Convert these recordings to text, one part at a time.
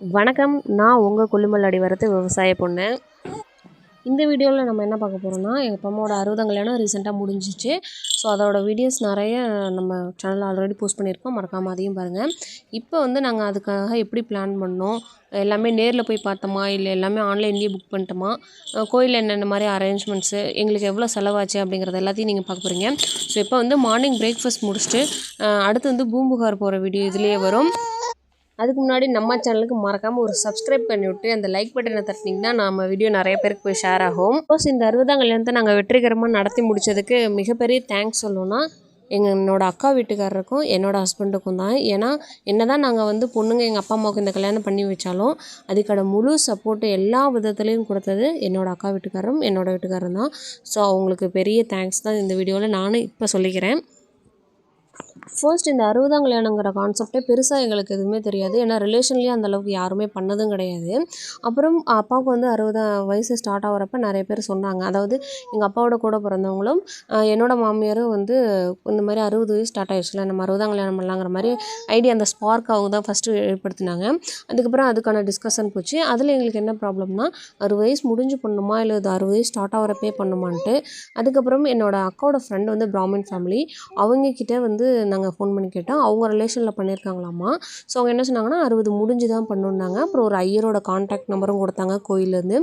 வணக்கம். நான் உங்கள் கொல்லிமலை அடிவரத்து விவசாய பொண்ணு. இந்த வீடியோவில் நம்ம என்ன பார்க்க போகிறோம்னா எங்கள் அப்பாவோட அறுபதாம் கல்யாணம் ரீசெண்டாக முடிஞ்சிச்சு. ஸோ அதோட வீடியோஸ் நிறைய நம்ம சேனலில் ஆல்ரெடி போஸ்ட் பண்ணியிருக்கோம். மறக்காமல் அதையும் பாருங்கள் இப்போ வந்து நாங்கள் அதுக்காக எப்படி பிளான் பண்ணோம்? எல்லாமே நேரில் போய் பார்த்தோமா? இல்லை எல்லாமே ஆன்லைன்லேயே புக் பண்ணிட்டோமா? கோயில் என்னென்ன மாதிரி அரேஞ்ச்மெண்ட்ஸு எங்களுக்கு எவ்வளோ செலவாச்சு அப்படிங்கிறது எல்லாத்தையும் நீங்கள் பார்க்க போகிறீங்க ஸோ இப்போ வந்து மார்னிங் பிரேக்ஃபாஸ்ட் முடிச்சுட்டு அடுத்து வந்து பூம்புகார் போகிற வீடியோ இதுலேயே வரும். அதுக்கு முன்னாடி நம்ம சேனலுக்கு மறக்காமல் ஒரு சப்ஸ்கிரைப் பண்ணி விட்டு அந்த லைக் பட்டனை தட்டினீங்கன்னா நம்ம வீடியோ நிறைய பேருக்கு போய் ஷேர் ஆகும். சப்போஸ் இந்த அறுபதாம் கல்யாணத்தை நாங்கள் வெற்றிகரமாக நடத்தி முடித்ததுக்கு மிகப்பெரிய தேங்க்ஸ் சொல்லணும்னா எங்கள் அக்கா வீட்டுக்காரருக்கும் என்னோடய ஹஸ்பண்டுக்கும் தான். ஏன்னா என்ன தான் நாங்கள் வந்து பொண்ணுங்க எங்கள் அப்பா அம்மாவுக்கு இந்த கல்யாணம் பண்ணி வச்சாலும் அதுக்கான முழு சப்போர்ட்டு எல்லா விதத்துலேயும் கொடுத்தது என்னோடய அக்கா வீட்டுக்காரரும் என்னோட வீட்டுக்காரரும் தான். ஸோ அவங்களுக்கு பெரிய தேங்க்ஸ் தான் இந்த வீடியோவில் நானும் இப்போ சொல்லிக்கிறேன். ஃபர்ஸ்ட் இந்த அறுபதாம் கல்யாணங்கிற கான்செப்டே பெருசாக எங்களுக்கு எதுவுமே தெரியாது. ஏன்னா ரிலேஷன்லேயே அந்த அளவுக்கு யாருமே பண்ணதும் கிடையாது. அப்புறம் அப்பாவுக்கு வந்து அறுபதாம் வயசு ஸ்டார்ட் ஆகிறப்ப நிறைய பேர் சொன்னாங்க. அதாவது எங்கள் அப்பாவோட கூட பிறந்தவங்களும் என்னோடய என்னோட மாமியாரும் வந்து இந்த மாதிரி அறுபது வயசு ஸ்டார்ட் ஆயிடுச்சுல நம்ம அறுபதாம் கல்யாணம் பண்ணலாங்கிற மாதிரி ஐடியா அந்த ஸ்பார்க் அவங்க தான் ஃபஸ்ட்டு ஏற்படுத்தினாங்க. அதுக்கப்புறம் அதுக்கான டிஸ்கஷன் போச்சு. அதில் எங்களுக்கு என்ன ப்ராப்ளம்னா அறுபது வயசு முடிஞ்சு பண்ணுமா இல்லை இது அறுபது வயசு ஸ்டார்ட் ஆகிறப்பே பண்ணுமான்ட்டு அதுக்கப்புறம் என்னோடய அக்காவோட ஃப்ரெண்ட் வந்து பிராமின் ஃபேமிலி அவங்கக்கிட்ட வந்து நாங்கள் ஃபோன் பண்ணி கேட்டோம். அவங்க ரிலேஷனில் பண்ணியிருக்காங்களாம்மா ஸோ அவங்க என்ன சொன்னாங்கன்னா அறுபது முடிஞ்சு தான் பண்ணுனாங்க அப்புறம் ஒரு ஐயரோட காண்டாக்ட் நம்பரும் கொடுத்தாங்க கோயிலேருந்து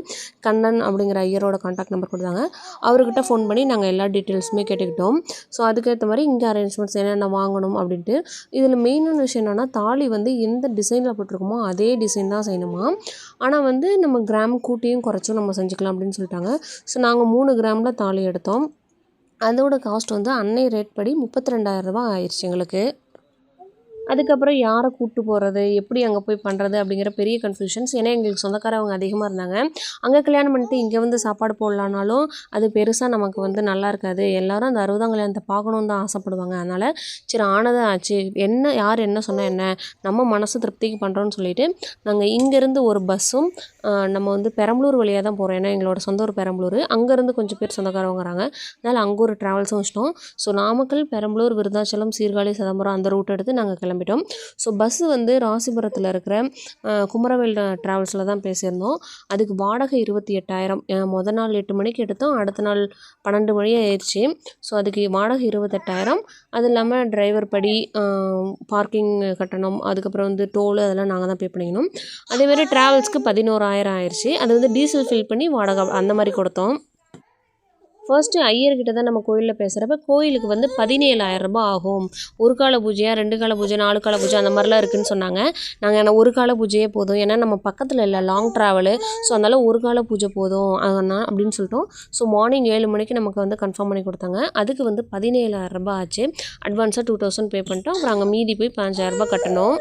கண்ணன் அப்படிங்கிற ஐயரோட காண்டாக்ட் நம்பர் கொடுத்தாங்க. அவர்கிட்ட ஃபோன் பண்ணி நாங்கள் எல்லா டீட்டெயில்ஸுமே கேட்டுக்கிட்டோம். ஸோ அதுக்கேற்ற மாதிரி இங்கே அரேஞ்ச்மெண்ட்ஸ் என்னென்ன வாங்கணும் அப்படின்ட்டு இதில் மெயினான விஷயம் என்னென்னா தாலி வந்து எந்த டிசைனில் போட்டிருக்கோமோ அதே டிசைன் தான் செய்யணுமா? ஆனால் வந்து நம்ம கிராம் கூட்டியும் குறைச்சும் நம்ம செஞ்சுக்கலாம் அப்படின்னு சொல்லிட்டாங்க. ஸோ நாங்கள் மூணு கிராமில் தாலி எடுத்தோம். அதோட காஸ்ட் வந்து அன்னை ரேட் படி முப்பத்தி ரெண்டாயிரம் ரூபாய் ஆயிடுச்சு எங்களுக்கு. அதுக்கப்புறம் யாரை கூப்பிட்டு போகிறது எப்படி அங்கே போய் பண்ணுறது அப்படிங்கிற பெரிய கன்ஃபியூஷன்ஸ் ஏன்னா எங்களுக்கு சொந்தக்காரவங்க அதிகமாக இருந்தாங்க. அங்கே கல்யாணம் பண்ணிட்டு இங்கே வந்து சாப்பாடு போடலானாலும் அது பெருசாக நமக்கு வந்து நல்லா இருக்காது. எல்லோரும் அந்த அறுபதாம் கல்யாணத்தை பார்க்கணுன்னு தான் ஆசைப்படுவாங்க. அதனால் சரி ஆனதாக ஆச்சு. என்ன யார் என்ன சொன்னால் என்ன? நம்ம மனசு திருப்திக்கு பண்ணுறோன்னு சொல்லிட்டு நாங்கள் இங்கேருந்து ஒரு பஸ்ஸும் நம்ம வந்து பெரம்பலூர் வழியாக தான் போகிறோம் ஏன்னா எங்களோட சொந்த ஊர் பெரம்பலூர். அங்கேருந்து கொஞ்சம் பேர் சொந்தக்காரவங்கிறாங்க அதனால் அங்கே ஒரு ட்ராவல்ஸும் வச்சிட்டோம். ஸோ நாமக்கல் பெரம்பலூர் விருதாச்சலம் சீர்காழி சிதம்பரம் அந்த ரூட் எடுத்து நாங்கள் கிளம்பிட்டோம். ஸோ பஸ்ஸு வந்து ராசிபுரத்தில் இருக்கிற குமரவேல் ட்ராவல்ஸில் தான் பேசியிருந்தோம். அதுக்கு வாடகை இருபத்தி எட்டாயிரம். மொதல் நாள் எட்டு மணிக்கு எடுத்தோம். அடுத்த நாள் பன்னெண்டு மணி ஆயிடுச்சு ஸோ அதுக்கு வாடகை இருபத்தெட்டாயிரம் அது இல்லாமல் டிரைவர் படி பார்க்கிங் கட்டணம். அதுக்கப்புறம் வந்து டோலு அதெல்லாம் நாங்கள் தான் பே பண்ணிக்கணும். அதேமாதிரி ட்ராவல்ஸ்க்கு பதினோராயிரம் ஆயிடுச்சு அது வந்து டீசல் ஃபில் பண்ணி வாடகை அந்த மாதிரி கொடுத்தோம். ஃபர்ஸ்ட்டு ஐயர்கிட்ட தான் நம்ம கோயிலில் பேசுகிறப்ப கோயிலுக்கு வந்து பதினேழாயிரம் ரூபாய் ஆகும். ஒரு கால பூஜையாக ரெண்டு கால பூஜை நாலு கால பூஜை அந்த மாதிரிலாம் இருக்குன்னு சொன்னாங்க. நாங்கள் ஏன்னா ஒரு கால பூஜையே போதும். ஏன்னா நம்ம பக்கத்தில் இல்லை லாங் ட்ராவலு ஸோ அதனால் ஒரு கால பூஜை போதும். ஆனால் அப்படின்னு சொல்லிட்டோம். ஸோ மார்னிங் ஏழு மணிக்கு நமக்கு வந்து கன்ஃபார்ம் பண்ணி கொடுத்தாங்க. அதுக்கு வந்து பதினேழாயிரம் ரூபாய் ஆச்சு. அட்வான்ஸாக டூ தௌசண்ட் பே பண்ணிட்டோம். அப்புறம் அங்கே மீதி போய் பதினஞ்சாயிரம் ரூபாய் கட்டணும்.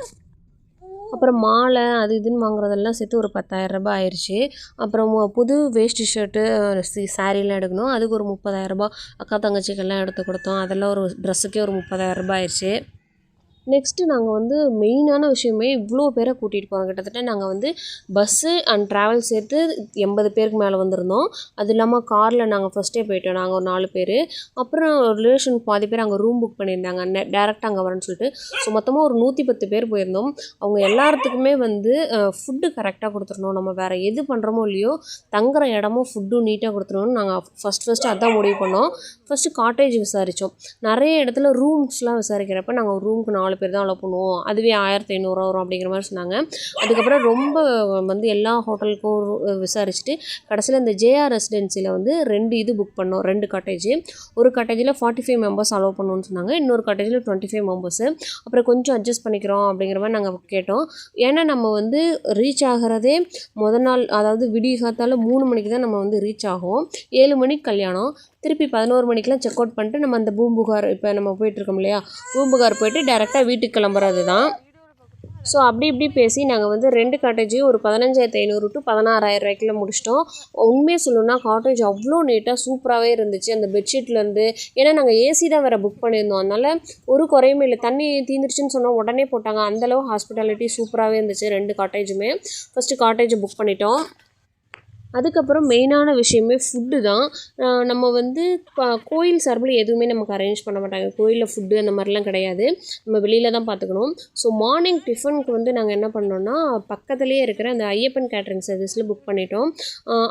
அப்புறம் மாலை அது இதுன்னு வாங்குறதெல்லாம் சேர்த்து ஒரு பத்தாயிரம் ரூபாய் ஆயிடுச்சு அப்புறம் புது வேஷ்டி ஷர்ட்டு சாரீலாம் எடுக்கணும். அதுக்கு ஒரு முப்பதாயிரம் ரூபாய். அக்கா தங்கச்சிக்கெல்லாம் எடுத்து கொடுத்தோம். அதெல்லாம் ஒரு ட்ரெஸ்ஸுக்கே ஒரு முப்பதாயிரம் ரூபாய் ஆயிடுச்சு நெக்ஸ்ட்டு நாங்கள் வந்து மெயினான விஷயமே இவ்வளோ பேரை கூட்டிகிட்டு போகிறோம் கிட்டத்தட்ட நாங்கள் வந்து பஸ்ஸு அண்ட் ட்ராவல் சேர்த்து எண்பது பேருக்கு மேலே வந்திருந்தோம். அது இல்லாமல் காரில் நாங்கள் ஃபஸ்ட்டே போயிட்டோம். நாங்கள் ஒரு நாலு பேர். அப்புறம் ரிலேஷன் பாதி பேர் அங்கே ரூம் புக் பண்ணியிருந்தாங்க. நெ டேரெக்டாக அங்கே வரேன்னு சொல்லிட்டு. ஸோ மொத்தமாக ஒரு நூற்றி பத்து பேர் போயிருந்தோம். அவங்க எல்லாத்துக்குமே வந்து ஃபுட்டு கரெக்டாக கொடுத்துடணும். நம்ம வேறு எது பண்ணுறோமோ இல்லையோ தங்குற இடமும் ஃபுட்டும் நீட்டாக கொடுத்துடணும்னு நாங்கள் ஃபஸ்ட் ஃபஸ்ட்டு அதான் முடிவு பண்ணோம். ஃபஸ்ட்டு காட்டேஜ் விசாரித்தோம் நிறைய இடத்துல ரூம்ஸ்லாம் விசாரிக்கிறப்ப நாங்கள் ரூமுக்கு நாலு பேர் தான் அலோவ் பண்ணுவோம். அதுவே ஆயிரத்தி ஐநூறுரூவா வரும் அப்படிங்கிற மாதிரி சொன்னாங்க. அதுக்கப்புறம் ரொம்ப வந்து எல்லா ஹோட்டலுக்கும் விசாரிச்சுட்டு கடைசியில் இந்த ஜேஆர் ரெசிடென்சியில் வந்து ரெண்டு இது புக் பண்ணோம். ரெண்டு காட்டேஜ் ஒரு காட்டேஜில் ஃபார்ட்டி ஃபைவ் மெம்பர்ஸ் அலோவ் பண்ணணும்னு சொன்னாங்க. இன்னொரு காட்டேஜில் டுவெண்ட்டி ஃபைவ் மெம்பர்ஸு அப்புறம் கொஞ்சம் அட்ஜஸ்ட் பண்ணிக்கிறோம் அப்படிங்கிற மாதிரி நாங்கள் கேட்டோம். ஏன்னா நம்ம வந்து ரீச் ஆகிறதே முத நாள் அதாவது விடிய காத்தால் மூணு மணிக்கு தான் நம்ம வந்து ரீச் ஆகும். ஏழு மணிக்கு கல்யாணம். திருப்பி பதினோரு மணிக்கெலாம் செக் அவுட் பண்ணிட்டு நம்ம அந்த பூம்புகார் இப்போ நம்ம போயிட்டுருக்கோம் இல்லையா? பூம்புகார் போயிட்டு டேரெக்டாக வீட்டுக்கு கிளம்புறது தான் ஸோ அப்படி இப்படி பேசி நாங்கள் வந்து ரெண்டு காட்டேஜையும் ஒரு பதினஞ்சாயிரத்து ஐநூறு டு பதினாறாயிரம் ரூபாய்க்குள்ள முடிச்சிட்டோம். உண்மையாக சொல்லணும்னா காட்டேஜ் அவ்வளோ நீட்டாக சூப்பராகவே இருந்துச்சு. அந்த பெட்ஷீட்லேருந்து ஏன்னா நாங்கள் ஏசி தான் வேறு புக் பண்ணியிருந்தோம். அதனால் ஒரு குறையுமே இல்லை. தண்ணி தீந்துருச்சுன்னு சொன்னால் உடனே போட்டாங்க. அந்தளவு ஹாஸ்பிட்டாலிட்டி சூப்பராகவே இருந்துச்சு ரெண்டு காட்டேஜுமே ஃபஸ்ட்டு காட்டேஜ் புக் பண்ணிட்டோம். அதுக்கப்புறம் மெயினான விஷயமே ஃபுட்டு தான். நம்ம வந்து கோயில் சார்பில் எதுவுமே நமக்கு அரேஞ்ச் பண்ண மாட்டாங்க. கோயிலில் ஃபுட்டு அந்த மாதிரிலாம் கிடையாது. நம்ம வெளியில் தான் பார்த்துக்கணும். ஸோ மார்னிங் டிஃபனுக்கு வந்து நாங்கள் என்ன பண்ணோன்னா பக்கத்துலேயே இருக்கிற அந்த ஐயப்பன் கேட்ரிங் சர்வீஸில் புக் பண்ணிட்டோம்.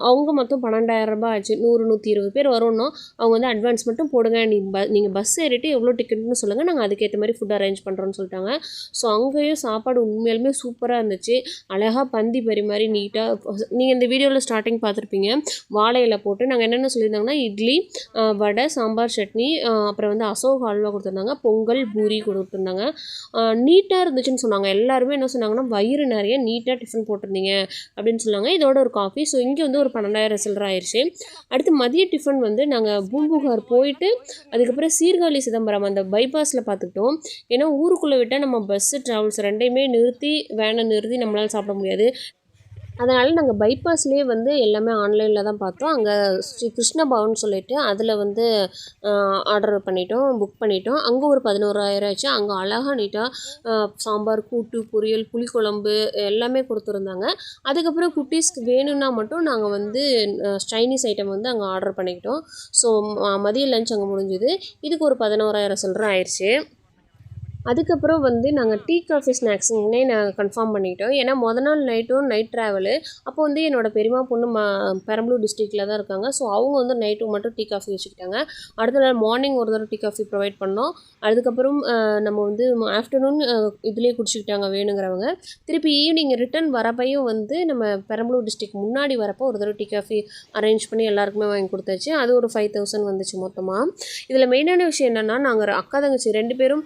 அவங்க மொத்தம் பன்னெண்டாயிரம் ரூபாய் ஆச்சு. நூறு நூற்றி இருபது பேர் வரோம்னா அவங்க வந்து அட்வான்ஸ் மட்டும் போடுங்க. நீங்கள் ப நீங்கள் பஸ் ஏறிட்டு எவ்வளோ டிக்கெட்னு சொல்லுங்கள் நாங்கள் அதுக்கேற்ற மாதிரி ஃபுட் அரேஞ்ச் பண்ணுறோன்னு சொல்லிட்டாங்க. ஸோ அங்கேயும் சாப்பாடு உண்மையாலுமே சூப்பராக இருந்துச்சு. அழகாக பந்தி பரிமாறி நீட்டாக நீங்கள் இந்த வீடியோவில் ஸ்டார்டிங் பார்த்துருப்பீங்க. வாழை இலை போட்டு நாங்கள் என்னென்ன சொல்லியிருந்தாங்கன்னா இட்லி வடை சாம்பார் சட்னி அப்புறம் வந்து அசோக் ஹல்வா கொடுத்துருந்தாங்க. பொங்கல் பூரி கொடுத்துருந்தாங்க. நீட்டாக இருந்துச்சுன்னு சொன்னாங்க. எல்லாருமே என்ன சொன்னாங்கன்னா வயிறு நிறைய நீட்டாக டிஃபன் போட்டிருந்தீங்க அப்படின்னு சொன்னாங்க. இதோட ஒரு காஃபி ஸோ இங்கே வந்து ஒரு பன்னெண்டாயிரம் சில்லற ஆயிடுச்சு அடுத்து மதிய டிஃபன் வந்து நாங்கள் பூம்புகார் போயிட்டு அதுக்கப்புறம் சீர்காழி சிதம்பரம் அந்த பைபாஸில் பார்த்துக்கிட்டோம். ஏன்னா ஊருக்குள்ளே விட்டால் நம்ம பஸ்ஸு ட்ராவல்ஸ் ரெண்டையுமே நிறுத்தி வேனை நிறுத்தி நம்மளால் சாப்பிட முடியாது. அதனால் நாங்கள் பைபாஸ்லேயே வந்து எல்லாமே ஆன்லைனில் தான் பார்த்தோம். அங்கே ஸ்ரீ கிருஷ்ண பவன் சொல்லிட்டு அதில் வந்து ஆர்டர் பண்ணிட்டோம் புக் பண்ணிட்டோம். அங்கே ஒரு பதினோராயிரம் ஆச்சு. அங்கே அழகாக நீட்டாக சாம்பார் கூட்டு பொரியல் புளிக்குழம்பு எல்லாமே கொடுத்துருந்தாங்க. அதுக்கப்புறம் குட்டீஸ்க்கு வேணும்னா மட்டும் நாங்கள் வந்து சைனீஸ் ஐட்டம் வந்து அங்கே ஆர்டர் பண்ணிக்கிட்டோம். ஸோ மதிய லஞ்ச் அங்கே முடிஞ்சுது. இதுக்கு ஒரு பதினோராயிரம் சில்லற ஆயிடுச்சு அதுக்கப்புறம் வந்து நாங்கள் டீ காஃபி ஸ்நாக்ஸுங்கன்னே நாங்கள் கன்ஃபார்ம் பண்ணிக்கிட்டோம் ஏன்னா மொதல் நாள் நைட்டும் நைட் ட்ராவலு அப்போ வந்து என்னோடய பெரியம்மா பொண்ணு ம பெரம்பலூர் டிஸ்ட்ரிக்டில் தான் இருக்காங்க. ஸோ அவங்க வந்து நைட்டு மட்டும் டீ காஃபி வச்சுக்கிட்டாங்க. அடுத்த நாள் மார்னிங் ஒரு தடவை டீ காஃபி ப்ரொவைட் பண்ணோம். அதுக்கப்புறம் நம்ம வந்து ஆஃப்டர்நூன் இதுலேயே குடிச்சிக்கிட்டாங்க வேணுங்கிறவங்க. திருப்பி ஈவினிங் ரிட்டர்ன் வரப்பையும் வந்து நம்ம பெரம்பலூர் டிஸ்ட்ரிக் முன்னாடி வரப்போ ஒரு தடவை டீ காஃபி அரேஞ்ச் பண்ணி எல்லாருக்குமே வாங்கி கொடுத்தாச்சு. அது ஒரு ஃபைவ் தௌசண்ட் வந்துச்சு மொத்தமாக இதில் மெயினான விஷயம் என்னென்னா நாங்கள் அக்கா தங்கச்சி ரெண்டு பேரும்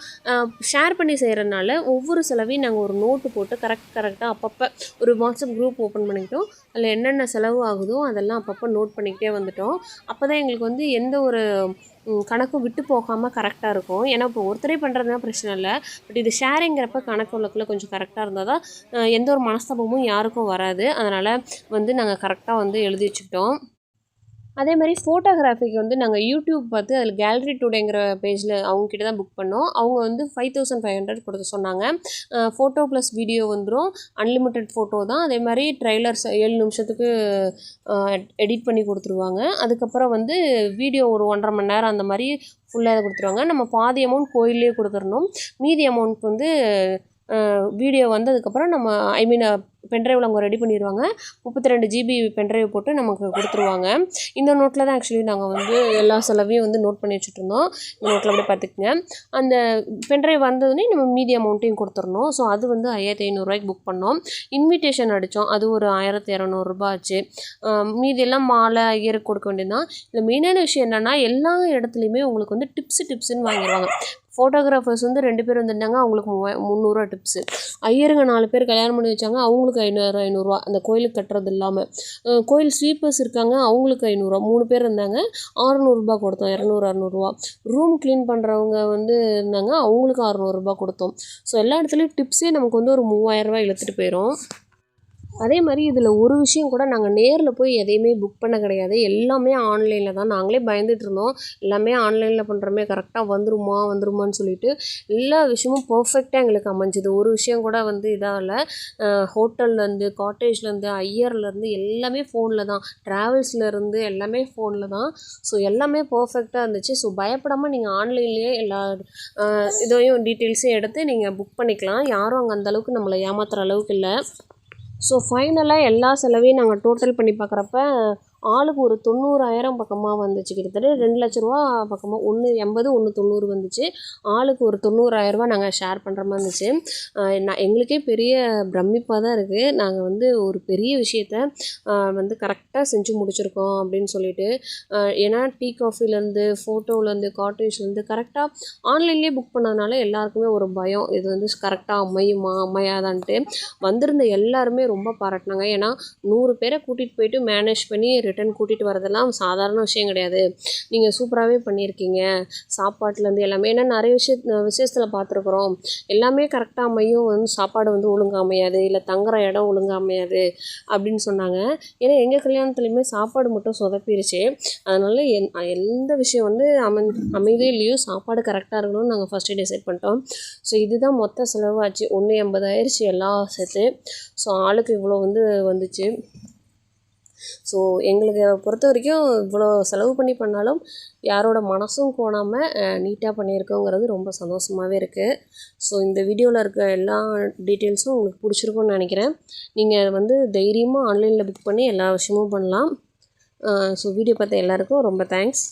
ஷேர் பண்ணி செய்கிறனால ஒவ்வொரு செலவையும் நாங்கள் ஒரு நோட்டு போட்டு கரெக்ட் கரெக்டாக அப்பப்போ ஒரு வாட்ஸ்அப் குரூப் ஓப்பன் பண்ணிக்கிட்டோம். அதில் என்னென்ன செலவு ஆகுதோ அதெல்லாம் அப்பப்போ நோட் பண்ணிக்கிட்டே வந்துட்டோம். அப்போ தான் எங்களுக்கு வந்து எந்த ஒரு கணக்கும் விட்டு போகாமல் கரெக்டாக இருக்கும். ஏன்னா இப்போ ஒருத்தரே பண்ணுறதுனா பிரச்சனை இல்லை. பட் இது ஷேரிங்கிறப்ப கணக்கு வழக்கில் கொஞ்சம் கரெக்டாக இருந்தால் தான் எந்த ஒரு மனஸ்தாபமும் யாருக்கும் வராது. அதனால் வந்து நாங்கள் கரெக்டாக வந்து எழுதி வச்சுக்கிட்டோம். அதே மாதிரி ஃபோட்டோகிராஃபிக்கு வந்து நாங்கள் யூடியூப் பார்த்து அதில் கேலரி டுடேங்கிற பேஜில் அவங்கக்கிட்ட தான் புக் பண்ணோம். அவங்க வந்து ஃபைவ் தௌசண்ட் ஃபைவ் ஹண்ட்ரட் கொடுக்க சொன்னாங்க. ஃபோட்டோ ப்ளஸ் வீடியோ வந்துடும் அன்லிமிட்டெட் ஃபோட்டோ தான். அதே மாதிரி ட்ரைலர்ஸ் ஏழு நிமிஷத்துக்கு எடிட் பண்ணி கொடுத்துருவாங்க. அதுக்கப்புறம் வந்து வீடியோ ஒரு ஒன்றரை மணி நேரம் அந்த மாதிரி ஃபுல்லாக கொடுத்துருவாங்க. நம்ம பாதி அமௌண்ட் கோயிலே கொடுத்துடணும் மீதி அமௌண்ட் வந்து வீடியோ வந்ததுக்கப்புறம் நம்ம ஐ மீன் பென்ட்ரைவில் அவங்க ரெடி பண்ணிடுவாங்க முப்பத்தி ரெண்டு ஜிபி பென்ட்ரைவ் போட்டு நமக்கு கொடுத்துருவாங்க. இந்த நோட்டில் தான் ஆக்சுவலி நாங்கள் வந்து எல்லா செலவையும் வந்து நோட் பண்ணி வச்சுட்டு இருந்தோம் இந்த நோட்டில் அப்படியே பார்த்துக்குங்க. அந்த பென்ட்ரைவ் வந்ததுன்னே நம்ம மீதி அமௌண்ட்டையும் கொடுத்துடணும் ஸோ அது வந்து ஐயாயிரத்தி ஐநூறுரூவாய்க்கு புக் பண்ணோம். இன்விடேஷன் அடித்தோம் அது ஒரு ஆயிரத்தி இரநூறுபா ஆச்சு. மீதியெல்லாம் மீதி எல்லாம் மாலை ஐயருக்கு கொடுக்க வேண்டியதுதான். இதில் மெயினான விஷயம் என்னென்னா எல்லா இடத்துலையுமே உங்களுக்கு வந்து டிப்ஸு டிப்ஸுன்னு வாங்கிடுவாங்க ஃபோட்டோகிராஃபர்ஸ் வந்து ரெண்டு பேர் வந்திருந்தாங்க. அவங்களுக்கு மூவா முந்நூறுரூவா டிப்ஸு ஐயருங்க நாலு பேர் கல்யாணம் பண்ணி வச்சாங்க. அவங்களுக்கு ஐநூறு ஐநூறுரூவா அந்த கோயிலுக்கு கட்டுறது இல்லாமல் கோயில் ஸ்வீப்பர்ஸ் இருக்காங்க அவங்களுக்கு ஐநூறுரூவா மூணு பேர் இருந்தாங்க அறநூறுபா கொடுத்தோம் இரநூறு அறநூறுவா. ரூம் க்ளீன் பண்ணுறவங்க வந்து இருந்தாங்க அவங்களுக்கு அறநூறுபா கொடுத்தோம். ஸோ எல்லா இடத்துலையும் டிப்ஸே நமக்கு வந்து ஒரு மூவாயிரரூவா இழுத்துட்டு போயிடும் அதே மாதிரி இதில் ஒரு விஷயம் கூட நாங்கள் நேரில் போய் எதையுமே புக் பண்ண கிடையாது. எல்லாமே ஆன்லைனில் தான். நாங்களே பயந்துட்டு இருந்தோம். எல்லாமே ஆன்லைனில் பண்ணுறோமே கரெக்டாக வந்துருமா வந்துருமான்னு சொல்லிட்டு எல்லா விஷயமும் பர்ஃபெக்டாக எங்களுக்கு அமைஞ்சுது. ஒரு விஷயம் கூட வந்து இதாக இல்லை ஹோட்டல்லேருந்து காட்டேஜ்லேருந்து ஐயர்லேருந்து எல்லாமே ஃபோனில் தான். ட்ராவல்ஸ்லேருந்து எல்லாமே ஃபோனில் தான். ஸோ எல்லாமே பர்ஃபெக்டாக இருந்துச்சு. ஸோ பயப்படாமல் நீங்கள் ஆன்லைன்லேயே எல்லா இதையும் டீட்டெயில்ஸையும் எடுத்து நீங்கள் புக் பண்ணிக்கலாம். யாரும் அங்கே அந்தளவுக்கு நம்மளை ஏமாத்துற அளவுக்கு இல்லை. ஸோ ஃபைனலாக எல்லா செலவையும் நாங்கள் டோட்டல் பண்ணி பார்க்குறப்ப ஆளுக்கு ஒரு தொண்ணூறாயிரம் பக்கமாக வந்துச்சு கிட்டத்தட்ட ரெண்டு லட்ச ரூபா பக்கமாக ஒன்று எண்பது ஒன்று தொண்ணூறு வந்துச்சு. ஆளுக்கு ஒரு தொண்ணூறாயிரரூபா நாங்கள் ஷேர் பண்ணுற மாதிரி இருந்துச்சு. நான் எங்களுக்கே பெரிய பிரமிப்பாக தான் இருக்குது நாங்கள் வந்து ஒரு பெரிய விஷயத்த வந்து கரெக்டாக செஞ்சு முடிச்சிருக்கோம் அப்படின்னு சொல்லிட்டு ஏன்னா டீ காஃபிலேருந்து ஃபோட்டோவிலேருந்து காட்டேஜ்லேருந்து கரெக்டாக ஆன்லைன்லேயே புக் பண்ணதுனால எல்லாருக்குமே ஒரு பயம். இது வந்து கரெக்டாக அமையுமா அமையாதான்ட்டு. வந்திருந்த எல்லாருமே ரொம்ப பாராட்டினாங்க. ஏன்னா நூறு பேரை கூட்டிகிட்டு போயிட்டு மேனேஜ் பண்ணி ரிட்டர்ன் கூட்டிகிட்டு வரதெல்லாம் சாதாரண விஷயம் கிடையாது. நீங்கள் சூப்பராகவே பண்ணியிருக்கீங்க. சாப்பாட்டிலேருந்து எல்லாமே ஏன்னா நிறைய விஷய விசேஷத்தில் பார்த்துருக்குறோம். எல்லாமே கரெக்டாக அமையும். வந்து சாப்பாடு வந்து ஒழுங்காக அமையாது. இல்லை தங்குற இடம் ஒழுங்காக அமையாது அப்படின்னு சொன்னாங்க. ஏன்னா எங்கள் கல்யாணத்துலேயுமே சாப்பாடு மட்டும் சொதப்பிருச்சு. அதனால என் எந்த விஷயம் வந்து அமை அமைதியே இல்லையோ சாப்பாடு கரெக்டாக இருக்கணும்னு நாங்கள் ஃபஸ்ட்டு டிசைட் பண்ணிட்டோம். ஸோ இதுதான் மொத்த செலவாச்சு. ஒன்று எண்பதாயிருச்சு எல்லாம் சேர்த்து. ஸோ ஆளுக்கு இவ்வளோ வந்து வந்துச்சு. ஸோ எங்களுக்கு பொறுத்த வரைக்கும் இவ்வளோ செலவு பண்ணி பண்ணாலும் யாரோட மனசும் கோணாமல் நீட்டாக பண்ணியிருக்கோங்கிறது ரொம்ப சந்தோஷமாகவே இருக்குது ஸோ இந்த வீடியோவில் இருக்க எல்லா டீட்டெயில்ஸும் உங்களுக்கு பிடிச்சிருக்கும்னு நினைக்கிறேன். நீங்கள் வந்து தைரியமாக ஆன்லைனில் புக் பண்ணி எல்லா விஷயமும் பண்ணலாம். ஸோ வீடியோ பார்த்த எல்லாருக்கும் ரொம்ப தேங்க்ஸ்